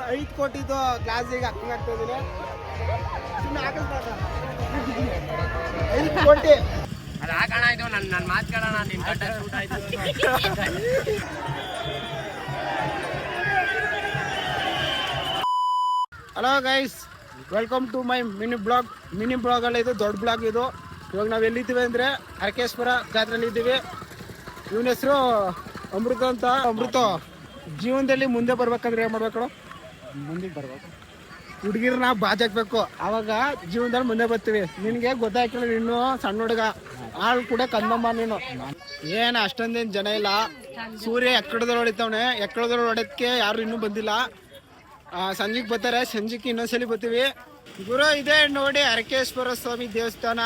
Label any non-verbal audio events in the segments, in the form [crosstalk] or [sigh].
ಸಾವಿರ ಐದು ಕೋಟಿದು ಗ್ಲಾಸಿಗೆ ಅಕ್ಕಂಗೆ ಆಗ್ತಾ ಇದ್ದೀನಿ ಸುಮ್ಮನೆ ಐದು ಕೋಟಿ ಅದು ಹಾಕೋಣ ಇದು ನನ್ನ ನನ್ನ ಮಾತು ಕೇಳೋಣ ನಿಮ್ಮ ಕಟ್ಟ ಶೂಟ್ ಆಯ್ತು hello guys welcome to my mini blog mini blog ಅಲ್ಲ ಇದು ದೊಡ್ಡ ಬ್ಲಾಗ್ ಇದು. ಇವಾಗ ನಾವು ಎಲ್ಲಿದ್ದೀವಿ ಅಂದರೆ ಅರಕೇಶ್ವರ ಜಾತ್ರೆಯಲ್ಲಿ ಇದ್ದೀವಿ. ಇವನ ಹೆಸರು ಅಮೃತ ಅಂತ. ಅಮೃತ ಜೀವನದಲ್ಲಿ ಮುಂದೆ ಬರ್ಬೇಕಂದ್ರೆ ಏನು ಮಾಡ್ಬೇಕು ಮುಂದೆ ಬರ್ಬೇಕು ಹುಡುಗಿರ್ನ ಬಾಜಾಕ್ಬೇಕು ಅವಾಗ ಜೀವನದಲ್ಲಿ ಮುಂದೆ ಬರ್ತೀವಿ. ನಿನಗೆ ಗೊತ್ತಾಯ್ತಿಲ್ಲ ನೀನು ಸಣ್ಣ ಹುಡುಗ. ಆಳು ಕೂಡ ಕಂದಮ್ಮ ನೀನು. ಏನು ಅಷ್ಟೊಂದೇನು ಜನ ಇಲ್ಲ. ಸೂರ್ಯ ಎಕ್ಕಡದಲ್ಲಿ ಹೊಡಿತಾವ್ನೆ. ಎಕ್ಕಡದಲ್ಲಿ ಹೊಡೆದಕ್ಕೆ ಯಾರು ಇನ್ನೂ ಬಂದಿಲ್ಲ. ಸಂಜೆಗೆ ಬರ್ತಾರೆ. ಸಂಜೆಗೆ ಇನ್ನೊಂದ್ಸಲಿ ಬರ್ತೀವಿ. ಗುರು, ಇದೆ ನೋಡಿ ಅರಕೇಶ್ವರ ಸ್ವಾಮಿ ದೇವಸ್ಥಾನ.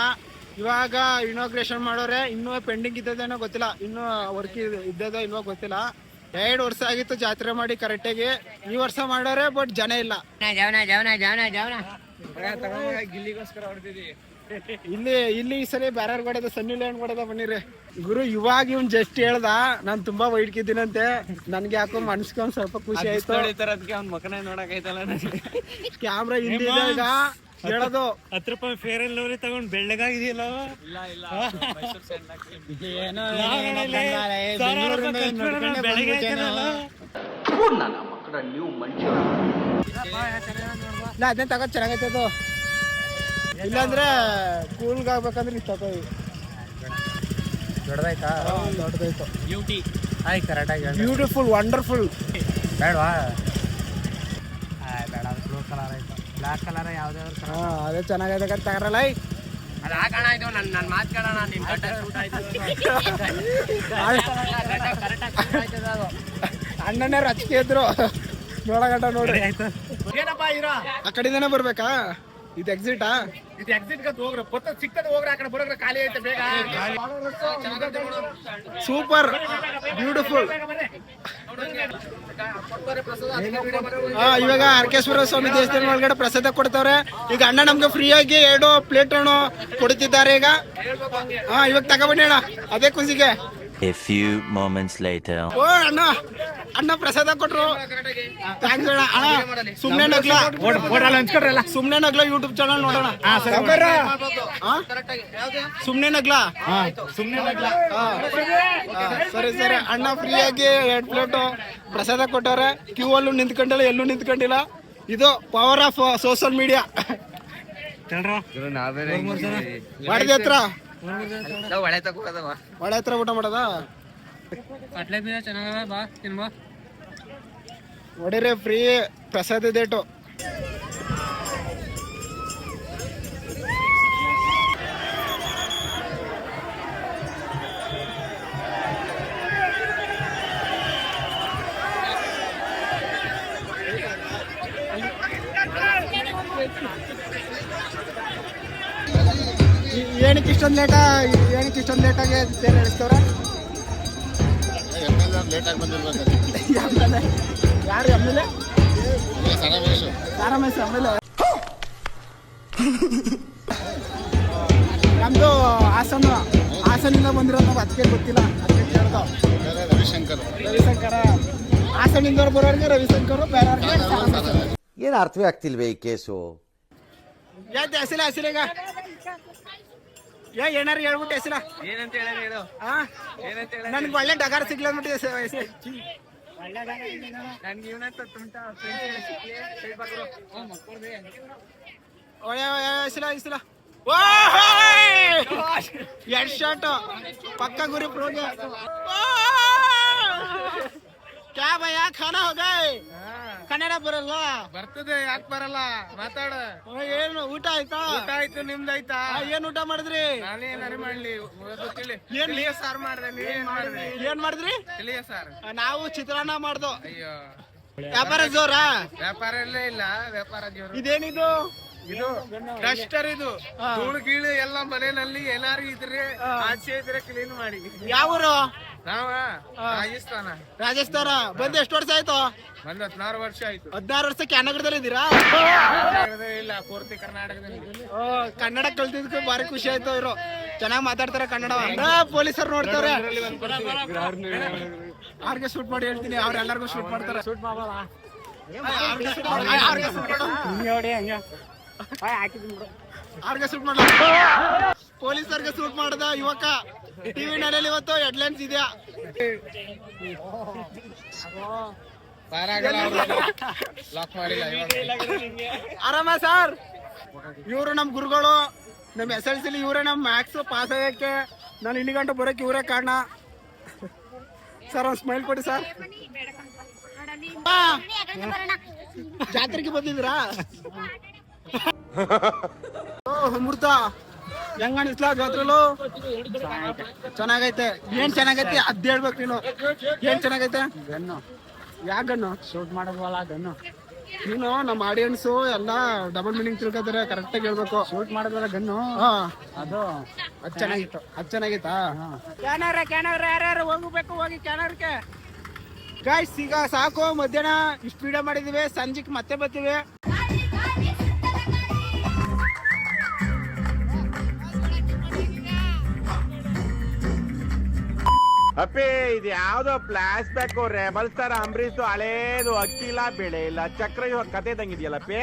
ಇವಾಗ ಇನಾಗ್ರೇಷನ್ ಮಾಡೋರೆ. ಇನ್ನೂ ಪೆಂಡಿಂಗ್ ಇದ್ದದೇನೋ ಗೊತ್ತಿಲ್ಲ. ಇನ್ನೂ ವರ್ಕ್ ಇದ್ದದೋ ಇನ್ನೂ ಗೊತ್ತಿಲ್ಲ. ಎರಡು ವರ್ಷ ಆಗಿತ್ತು ಜಾತ್ರೆ ಮಾಡಿ ಕರೆಕ್ಟಾಗಿ ಈ ವರ್ಷ ಮಾಡೋರೆ ಬಟ್ ಜನ ಇಲ್ಲ. ಜವನ ಜವನ ಜವನ ಜವನ ಗಿಲ್ಲಿಗೋಸ್ಕರ ಇಲ್ಲಿ ಇಲ್ಲಿ ಈ ಸಲ ಬೇರೆ ಕೊಡದ ಸನ್ನಿ ಲ್ಯಾಂಡ್ ಕೊಡದ ಬನ್ನಿರಿ. ಗುರು ಇವಾಗ ಇವ್ನ್ ಜಸ್ಟ್ ಹೇಳ್ದ ನಾನ್ ತುಂಬಾ ವೈಡ್ಕಿದ್ದೀನಂತೆ ನನ್ಗೆ ಯಾಕೋ ಮನ್ಸ್ಕೊಂಡ್ ಸ್ವಲ್ಪ ಖುಷಿ ಆಯ್ತು. ಕ್ಯಾಮ್ರಾ ಇಲ್ಲಿ ಹೇಳೋದು ಹತ್ತು ರೂಪಾಯಿ ಫೇರ್ ಅಂಡ್ ಲವ್ಲಿ ತಗೊಂಡ್ ಬೆಳ್ಳಗಾಗಿದೆಯಲ್ಲ ಇಲ್ಲ ಇಲ್ಲ. ಅದನ್ನ ತಗೋ ಚೆನ್ನಾಗೈತೆ ಅದು. ಇಲ್ಲಾಂದ್ರೆ ಕೂಲ್ಗೆ ಆಗ್ಬೇಕಂದ್ರೆ ಇಷ್ಟ ತಗೋ ದೊಡ್ಡದಾಯ್ತಾ? ದೊಡ್ಡದಾಯ್ತು. ಬ್ಯೂಟಿ ಕರೆಕ್ಟ್ ಕರೆಕ್ಟಾಗಿ ಬ್ಯೂಟಿಫುಲ್ ವಂಡರ್ಫುಲ್ ಬೇಡವಾ ಬೇಡ ಬ್ಲೂ ಕಲರ್ ಆಯ್ತು ಬ್ಲಾಕ್ ಕಲರ್ ಯಾವ್ದಾದ್ರು ಹಾ ಅದೇ ಚೆನ್ನಾಗೈತೆ ತಗರಲ್ಲ ಅದು ಹಾಕೋಣ ಇದು ನನ್ನ ನನ್ನ ಮಾತು ಕೇಳೋಣ ನಿನ್ನ ಗಡ್ಡ ಶೂಟ್ ಆಯ್ತು ಅಣ್ಣನೇ ರಚಿಕೆ ಇದ್ರು ನೋಡಗಂಟ ನೋಡ್ರಿ ಆಯ್ತು ಏನಪ್ಪ ಇರೋ ಆ ಕಡೆಯಿಂದನೇ ಬರ್ಬೇಕಾ ಇದು ಎಕ್ಸಿಟಾ ಇದು ಎಕ್ಸಿಟ್ ಗತ್ ಹೋಗ್ರ ಪತ್ತ ಸಿಕ್ಕದ ಹೋಗ್ರ ಆ ಕಡೆ ಬರೋಗ್ರ ಖಾಲಿ ಐತೆ ಬೇಗ ಸೂಪರ್ ಬ್ಯೂಟಿಫುಲ್ ಇವಾಗ ಆರ್ಕೇಶ್ವರ ಸ್ವಾಮಿ ದೇವಸ್ಥಾನ ಒಳಗಡೆ ಪ್ರಸಾದ ಕೊಡ್ತಾವ್ರೆ. ಈಗ ಅಣ್ಣ ನಮ್ಗೆ ಫ್ರೀ ಆಗಿ ಎರಡು ಪ್ಲೇಟ್ ಅನ್ನು ಕೊಡುತ್ತಿದ್ದಾರೆ ಈಗ. ಹಾ ಇವಾಗ ತಗೊಬನ್ನಿ ಅಣ್ಣ. ಅದೇ ಖುಷಿಗೆ A ಫ್ಯೂ ಮೊಮೆಂಟ್ಸ್ ಲೈಟರ್ ಓ ಅಣ್ಣ ಅಣ್ಣ ಪ್ರಸಾದ ಕೊಟ್ರು. ಥ್ಯಾಂಕ್ಸ್ ಅಣ್ಣ. ಅಣ್ಣ ಸುಮ್ಮನೆ ನಗ್ಲ. ಹಂಚ್ಕೊಡ್ರಲ್ಲ ಸುಮ್ಮನೆ ನಗ್ಲ ಯೂಟ್ಯೂಬ್ ಚಾನಲ್ ನೋಡೋಣ. ಸುಮ್ಮನೆ ಸುಮ್ನೆ ನಗ್ಲ? ಸುಮ್ಮನೆ ನಗ್ಲ. ಹಾ, ಸರಿ ಸರಿ. ಅಣ್ಣ ಫ್ರೀ ಆಗಿ ಎರಡು ಪ್ಲೇಟು ಪ್ರಸಾದ ಕೊಟ್ಟವ್ರೆ. ಕ್ಯೂ ಅಲ್ಲೂ ನಿಂತ್ಕೊಂಡಿಲ್ಲ ಎಲ್ಲೂ ನಿಂತ್ಕೊಂಡಿಲ್ಲ. ಇದು ಪವರ್ ಆಫ್ ಸೋಷಿಯಲ್ ಮೀಡಿಯಾ ಮಾಡಿದೆ ಹತ್ರ? ಒಳ್ಳೆ ಹತ್ರ ಊಟ ಮಾಡೋದ? ಕಟ್ಲೆ ಬೀಜ ಚೆನ್ನಾಗದ ಬಾ ತಿನ್ಬಾ. ಹೊಡಿರೆ ಫ್ರೀ ಪ್ರಸಾದ ಡೇಟು ಏನಕ್ಕೆ ಇಷ್ಟೊಂದು ಲೇಟ ಏನಕ್ಕೆ ಇಷ್ಟೊಂದು ಲೇಟಾಗಿ ತೇರು ಎಳಿಸ್ತವ್ರೆ ಲೇಟಾಗಿ ಬಂದಿರ್ಬೇಕು ಯಾರು ಎಂ ಎಲ್ ಎ? ನಮ್ದು ಹಾಸನ. ಹಾಸನಿಂದ ಬಂದಿರೋದು ನಾವು ಅದಕ್ಕೆ ಗೊತ್ತಿಲ್ಲ ಅದಕ್ಕೆ ಕೇಳ್ದು ರವಿಶಂಕರ್ ರವಿಶಂಕರ. ಹಾಸನಿಂದ ಬರೋರಿಗೆ ರವಿಶಂಕರ್ ಬೇರೆ ಏನ್ ಅರ್ಥವೇ ಆಗ್ತಿಲ್ವೇ ಈ ಕೇಸು? ಯಾಕೆ ಹೆಸಲ ಹೆಸರೀಗ ಏ ಏನಾರು ಹೇಳ್ಬಿಟ್ಟು ಹೆಸರ? ಏನಂತ ಹೇಳ ಹೇಳು. ಆ? ನನ್ಗೆ ಒಳ್ಳೆ ಡಗಾರ್ ಸಿಗ್ಲ ಅಂದ್ಬಿಟ್ಟು ಹೆಸರು ನನ್ಗೆ ಇವನಂತ ತುಂಟ ಒಳ್ಳೆ ಎರಡ್ ಶಾಟ್ ಪಕ್ಕ ಗುರಿ ಪ್ರೋಗೆ ಕ್ಯಾ ಭಯ? ಖಾನಾ ಹೋಗೈ ಕನ್ನಡ ಬರಲ್ಲ ಬರ್ತದೆ ಯಾಕೆ ಬರಲ್ಲ? ಮಾತಾಡ. ಏನು ಊಟ ಆಯ್ತಾ? ಊಟ ಆಯ್ತು ನಿಮ್ದಾಯ್ತಾ ಏನ್ ಊಟ ಮಾಡಿದ್ರಿ? ನಾನೇನಾರು ಮಾಡ್ಲಿ ಗೊತ್ತಿಲ್ಲ ಏನ್ ಸಾರು ಮಾಡ್ದೆ ನೀವೇನ್ ಮಾಡಿದ್ರಿ? ಏನ್ ಮಾಡಿದ್ರಿ? ಸಾರ್. ಸಾರು ನಾವು ಚಿತ್ರಾನ್ನ ಮಾಡ್ದು. ಅಯ್ಯೋ. ವ್ಯಾಪಾರ ಜೋರಾ? ವ್ಯಾಪಾರ ಎಲ್ಲೇ ಇಲ್ಲ ವ್ಯಾಪಾರ ಜೋರ. ಇದೇನಿದು? ಇದು ಡಸ್ಟರ್ ಇದು. ಧೂಳು ಗೀಳು ಎಲ್ಲ ಮನೆಯಲ್ಲಿ ಏನಾರು ಇದ್ರೆ ಆಚೆ ಇದ್ರೆ ಕ್ಲೀನ್ ಮಾಡಿ. ಯಾವೂರು? ನಾವ? ರಾಜಸ್ಥಾನ. ರಾಜಸ್ಥಾನ. ಬಂದು ಎಷ್ಟು ವರ್ಷ ಆಯ್ತು? ಬಂದ ಹದಿನಾರು ವರ್ಷ ಆಯ್ತು. ಹದಿನಾರು ವರ್ಷ ಕ್ಯಾನಗರದಲ್ಲಿ ಇದ್ದೀರಾ? ಇಲ್ಲ ಪೂರ್ತಿ ಕರ್ನಾಟಕದಲ್ಲಿ. ಓ, ಕನ್ನಡ ಕಲ್ತಿದ್ಕೆ ಭಾರಿ ಖುಷಿ ಆಯ್ತು ಅವರು ಚೆನ್ನಾಗಿ ಮಾತಾಡ್ತಾರೆ ಕನ್ನಡ. ಪೊಲೀಸರು ನೋಡ್ತಾರೆ. ಅವ್ರಿಗೆ ಶೂಟ್ ಮಾಡಿ ಹೇಳ್ತೀನಿ ಅವ್ರ ಎಲ್ಲರಿಗೂ ಶೂಟ್ ಮಾಡ್ತಾರೆ ಶೂಟ್ ಆರ್ಗೆ ಶೂಟ್ ಮಾಡ ಪೊಲೀಸರ್ಗೆ ಶೂಟ್ ಮಾಡ್ದ ಯುವಕ. [laughs] ಟಿವಿ ನೈನಲ್ಲಿ ಇವತ್ತು ಹೆಡ್ಲೈನ್ಸ್ ಇದೆಯಾ? ಲಾಕ್ ಮಾಡಿಲ್ಲ ಆರಾಮ ಸರ್? ಇವರು ನಮ್ ಗುರುಗಳು ನಮ್ ಎಸ್ ಎಲ್ ಸಿಲಿ ಇವರೇ ನಮ್ ಮ್ಯಾಕ್ಸ್ ಪಾಸ್ ಆಗಕ್ಕೆ. ನಾನು ಇಲ್ಲಿ ಗಂಟೆ ಬರೋಕೆ ಇವರೇ ಕಾರಣ. ಸರ್ ಒಂದು ಸ್ಮೈಲ್ ಕೊಡಿ ಸರ್. ಜಾತ್ರೆಗೆ ಬಂದಿದ್ದೀರಾ? [laughs] ಓ ಅಮೃತ. ಹೆಂಗ ಅನಿಸ್ಲಾ ಜಾತ್ರೆಲು ಚೆನ್ನಾಗೈತೆ. ಏನ್ ಚೆನ್ನಾಗೈತೆ? ಅದ್ ಹೇಳ್ಬೇಕು ನೀನು. ಏನ್ ಚೆನ್ನಾಗೈತೆ? ಗನ್ನು. ಯಾಕೆ ಗನ್ನು? ಶೂಟ್ ಮಾಡೋದಲ್ಲ ಗನ್ನು. ನೀನು ನಮ್ಮ ಆಡಿಯನ್ಸ್ ಎಲ್ಲ ಡಬಲ್ ಮೀನಿಂಗ್ ತಿಳ್ಕೊತಾರೆ ಕರೆಕ್ಟ್ ಆಗಿ ಹೇಳ್ಬೇಕು. ಶೂಟ್ ಮಾಡಿದ್ರೆ ಗನ್ನು? ಅದು. ಅದ್ ಚೆನ್ನಾಗಿತ್ತು. ಅದ್ ಚೆನ್ನಾಗಿತ್ತಾ ಕ್ಯಾನರ್ ಕ್ಯಾನರ್ ಯಾರ್ಯಾರು ಹೋಗ್ಬೇಕು ಹೋಗಿ ಕ್ಯಾನರ್ಗೆ? ಗಾಯ್ಸ್ ಈಗ ಸಾಕು. ಮಧ್ಯಾಹ್ನ ಇಷ್ಟು ವಿಡಿಯೋ ಮಾಡಿದೀವಿ. ಸಂಜೆಗೆ ಮತ್ತೆ ಬರ್ತೀವಿ. ಅಪ್ಪಿ, ಇದು ಯಾವ್ದೋ flash back rebel star Ambareesh ಹಳೇದು ಅಕ್ಕಿಲ್ಲ ಬೆಳೆ ಇಲ್ಲ ಚಕ್ರ ಇವಾಗ ಕತೆ ತಂಗಿದ್ಯಲ್ಲಪ್ಪಿ